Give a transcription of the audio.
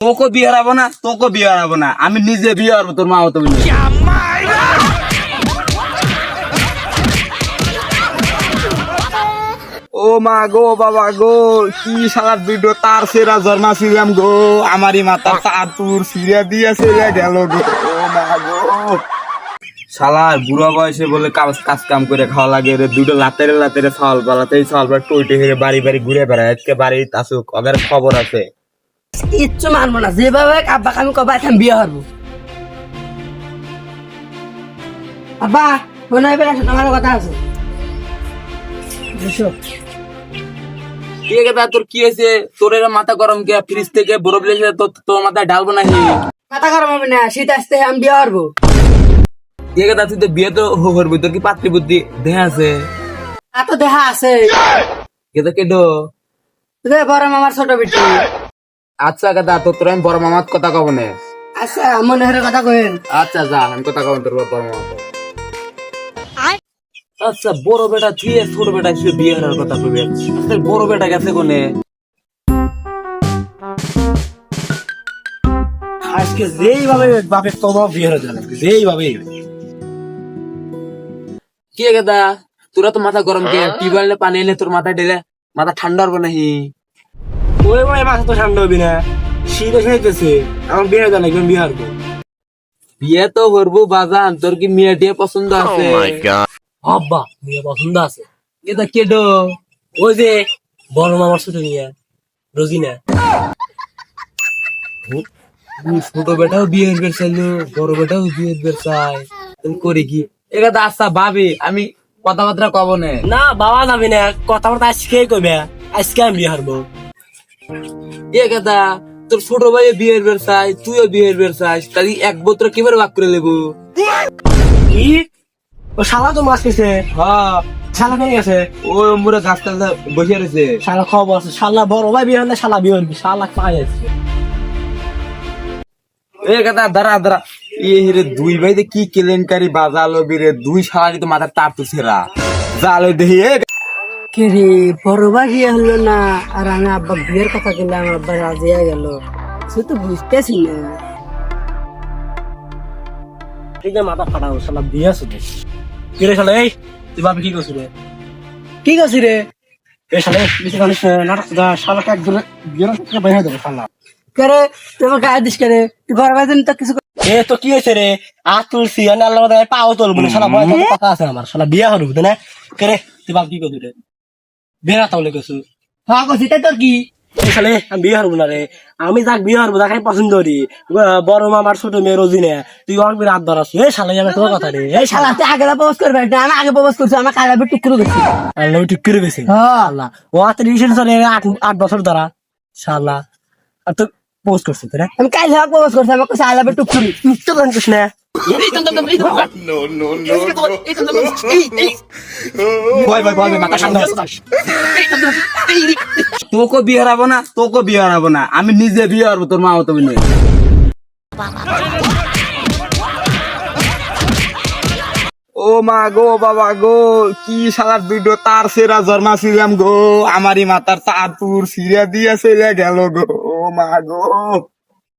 তোকে বিয়ে হারাবো না, তোকে বিয়ে হারাবো না। আমি নিজে বিয়ে হারবো, তোর মা হতো ও মা গো, বাবা গো, কি সালাদ ভিডিও তার সেরা জন্মা ছিলাম গো। আমারই মাথা তার তুর সিরিয়া দিয়া গেল গো। ও মা গো শালার বুড়া বয়সে বলে কাজ কাজ কাম করে খাওয়া লাগে রে দুটো লাতেরে লাতেরে চাল পালাতে চাল পালা টইটে হেরে বাড়ি বাড়ি ঘুরে বেড়ায় আজকে বাড়ি আসুক ওদের খবর আছে। কিচ্ছু মানবো না যেভাবে আব্বা আমি কবে এখন বিয়ে হব আব্বা মনে হয় বেড়া আমার কথা আছে। তোর কি হয়েছে? তোর এরা মাথা গরম কে ফ্রিজ থেকে বরফ লেগেছে তোর মাথায় ঢালবো না মাথা গরম হবে না শীত আসতে আমি বিয়ে হব আছে তুই তো বিয়ে তো করবি তোর কি পাত্রী বুদ্ধি? দেহা আছে? এত দেহা আছে। কেতো কেডো? রে বড় মামার ছোট বেটি। আচ্ছা তোর আমি বড় মামার কথা কব না। আচ্ছা মনে হরে কথা কইন আচ্ছা যা আমি কথা কব তোর বড় মামা আচ্ছা বড় বেটা তুই ছোট বেটা তুই বিয়ে করার কথা কবি আচ্ছা, বড় বেটা গেছে কোনে? আজকে যেইভাবে বাপের তোমার বিয়ে হয়ে যাবে যেইভাবে কি কথা তোরা তো মাথা গরম কে? টিউবওয়েলে পানি এনে তোর মাথা ঢেলে মাথা ঠান্ডা হবে নাহি। ওই ভাই মাথা তো ঠান্ডা হবি না। শীত যেতেছে আমার বিয়ে হয়ে যাবে বিয়ে হারবো বিয়ে তো করব বাজান তোর কি মেয়ে টিয়ে পছন্দ আছে? আব্বা মেয়ে পছন্দ আছে। এটা কেডো? ওই যে বড় মামার ছোট নিয়ে রোজিনা। ছোট বেটাও বিয়ে বের চাইলো বড় বেটাও বিয়ে বের চাই তুমি করি কি? এটা আচ্ছা ভাবি আমি কথাবার্তা কব না। না বাবা যাবি না কথাবার্তা আজকেই কইবে আজকে আমি বিয়ে হারবো এ কথা তোর ছোট ভাই বিয়ের বের চাই তুইও বিয়ের বের তাহলে এক বত্র কীভাবে ভাগ করে নেব? কি? ও শালা তো মাছ খেয়েছে। হ্যাঁ। শালা খেয়ে গেছে। ও মুরে গাছটা বসে রয়েছে। শালা খবর আছে শালা বড় ভাই বিয়ে হলে শালা বিয়ে শালা পাই যাচ্ছে এ কথা দাঁড়া দাঁড়া। এ রে দুই ভাইতে কি কেলেঙ্কারি বাজালো বিরে দুই সারি তো মাথার তার তো সেরা জালো দেখি এ কে রে বড় ভাই হলো না? আর আমি আব্বা বিয়ের কথা বললে আমার আব্বা রাজি গেল। সে তো বুঝতেছি না। ঠিক আছে মাথা ফাটাও শালা বিয়ে আছে কি রে শালা এই তুই বাপে কি করছিস রে? কি করছি রে? এই শালা বেশি নাটক শালাকে একদম বিয়ের বাইরে দেবো শালা। কে রে তোমার গায়ে দিস তুই বড় ভাই তো কিছু এ তো কি হয়েছে রে? আ তুলসি আমি আল্লাহ পাও তুলবো না শালা বয়স কথা আছে আমার শালা বিয়া হরবো না? কে রে তুই বাপ কি করছিস রে? না তাহলে কিছু হ্যাঁ তাই তোর কি? শালে আমি বিয়ে হরবো না রে। আমি যাক বিয়ে হরবো তাকে পছন্দ করি। বড় মামার ছোট মেয়ে রোজিনে তুই অনেক হাত ধরাস এই শালে আমি তোর কথা রে। এই শালা তুই আগে প্রপোজ করবে না আমি আগে প্রপোজ করছি আমার কালা বেট টুকরো গেছি আল্লাহ ঠিক করে গেছে হ্যাঁ। আল্লাহ। ও চলে আট আট বছর ধরা। শালা। আর তো পোস্ট করছে তোরা? আমি কাল ভাগ প্রপোজ করছি আমার কাছে আলা বেট টুকরো তো জানতিস না ভয় ভয় ভয় মাথা ঠান্ডা তোকে বিয়ে হারাবো না তোকে বিয়ে হারাবো না। আমি নিজে বিয়ে হারবো তোর মা হতো বলে ও মা গো বাবা গো কি সালার ভিডিও তার সেরা জন্মা ছিলাম গো। আমারই মাথার তার তুর সিরিয়া দিয়া সেরিয়া গেল গো। ও মা গো